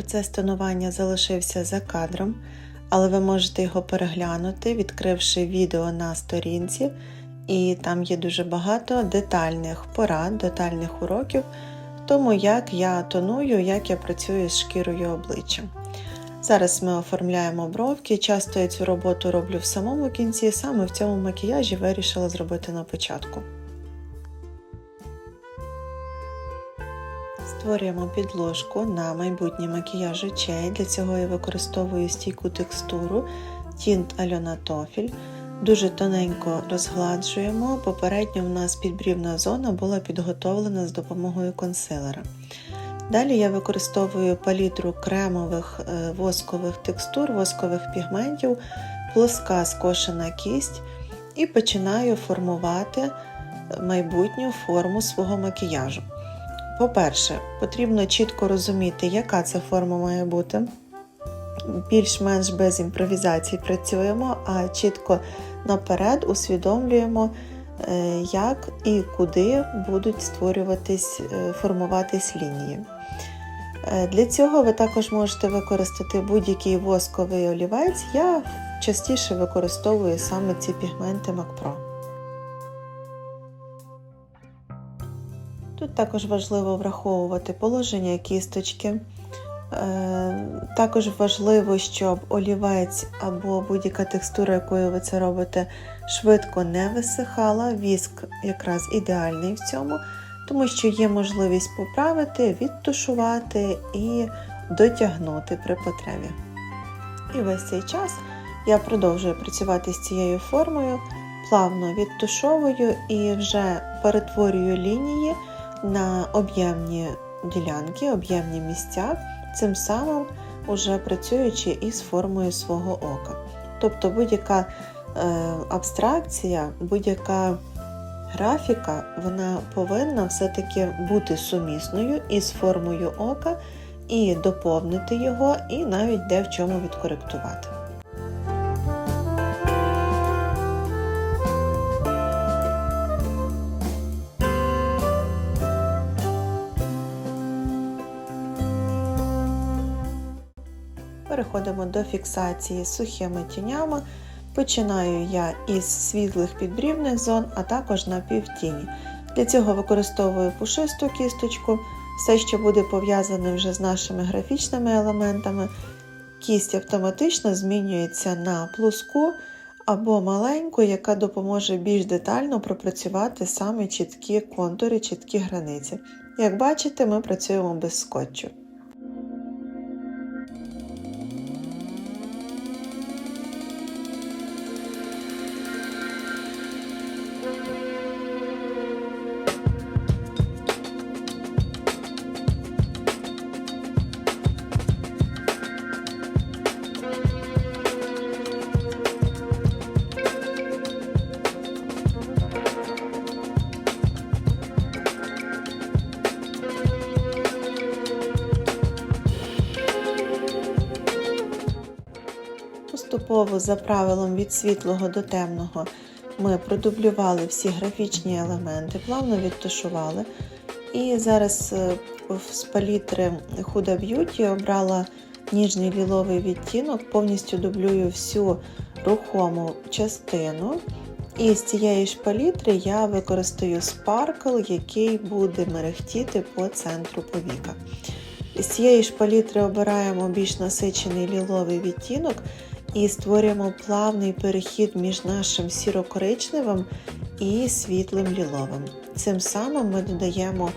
Процес тонування залишився за кадром, але ви можете його переглянути, відкривши відео на сторінці, і там є дуже багато детальних порад, детальних уроків, тому як я тоную, як я працюю з шкірою обличчя. Зараз ми оформляємо бровки. Часто я цю роботу роблю в самому кінці, саме в цьому макіяжі вирішила зробити на початку. Створюємо підложку на майбутній макіяж очей. Для цього я використовую стійку текстуру Tint Альона Тофіль. Дуже тоненько розгладжуємо. Попередньо в нас підбрівна зона була підготовлена з допомогою консилера. Далі я використовую палітру кремових е, воскових текстур, воскових пігментів, плоска скошена кість і починаю формувати майбутню форму свого макіяжу. По-перше, потрібно чітко розуміти, яка це форма має бути. Більш-менш без імпровізацій працюємо, а чітко наперед усвідомлюємо, е, як і куди будуть створюватись, е, формуватись лінії. Е, Для цього ви також можете використати будь-який восковий олівець. Я частіше використовую саме ці пігменти MAC Тут також важливо враховувати положення кісточки. Е, Також важливо, щоб олівець або будь-яка текстура, якою ви це робите, швидко не висихала. Віск якраз ідеальний в цьому, тому що є можливість поправити, відтушувати і дотягнути при потребі. І весь цей час я продовжую працювати з цією формою, плавно відтушовую і вже перетворюю лінії на об'ємні ділянки, об'ємні місця, цим самим уже працюючи із формою свого ока. Тобто будь-яка е, абстракція, будь-яка графіка, вона повинна все-таки бути сумісною із формою ока і доповнити його, і навіть де в чому відкоректувати. Переходимо до фіксації сухими тінями. Починаю я із світлих підбрівних зон, а також на півтіні. Для цього використовую пушисту кісточку, все, що буде пов'язане вже з нашими графічними елементами. Кість автоматично змінюється на плоску або маленьку, яка допоможе більш детально пропрацювати саме чіткі контури, чіткі границі. Як бачите, ми працюємо без скотчу. Поступово за правилом від світлого до темного ми продублювали всі графічні елементи, плавно відтушували. І зараз е, з палітри Huda Beauty обрала ніжний ліловий відтінок, повністю дублюю всю рухому частину. І з цієї ж палітри я використаю спаркл, який буде мерехтіти по центру повіка. З цієї ж палітри обираємо більш насичений ліловий відтінок і створюємо плавний перехід між нашим сіро-коричневим і світлим ліловим. Цим самим ми додаємо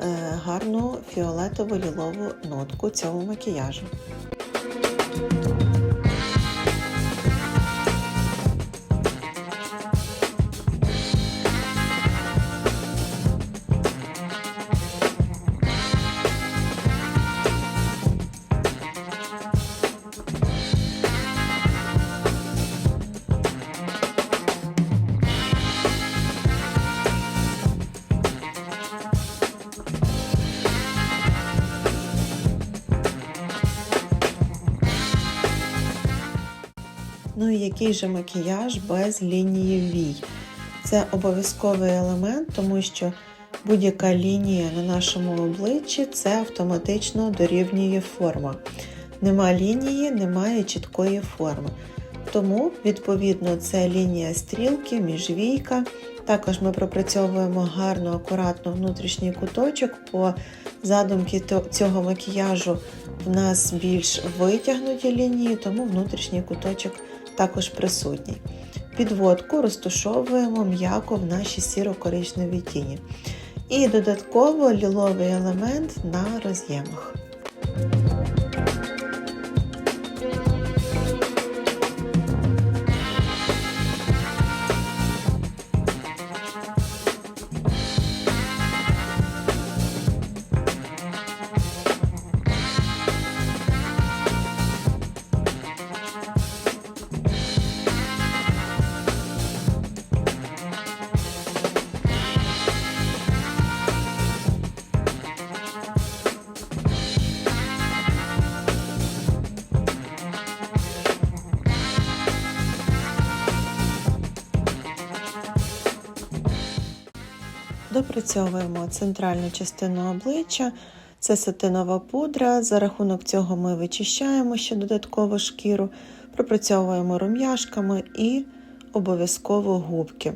е, гарну фіолетово-лілову нотку цьому макіяжу. Ну і який же макіяж без лінії вій? Це обов'язковий елемент, тому що будь-яка лінія на нашому обличчі це автоматично дорівнює форма. Нема лінії, немає чіткої форми. Тому, відповідно, це лінія стрілки, міжвійка. Також ми пропрацьовуємо гарно, акуратно внутрішній куточок. По задумці то- цього макіяжу в нас більш витягнуті лінії, тому внутрішній куточок також присутній. Підводку розташовуємо м'яко в нашій сіро-коричневій тіні. І додатково ліловий елемент на роз'ємах. Допрацьовуємо центральну частину обличчя. Це сатинова пудра. За рахунок цього ми вичищаємо ще додатково шкіру, пропрацьовуємо рум'яшками і обов'язково губки.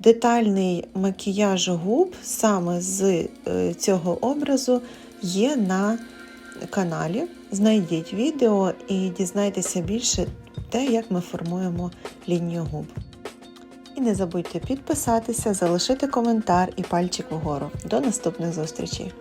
Детальний макіяж губ саме з е, цього образу є на каналі. Знайдіть відео і дізнайтеся більше те, як ми формуємо лінію губ. І не забудьте підписатися, залишити коментар і пальчик вгору. До наступних зустрічей!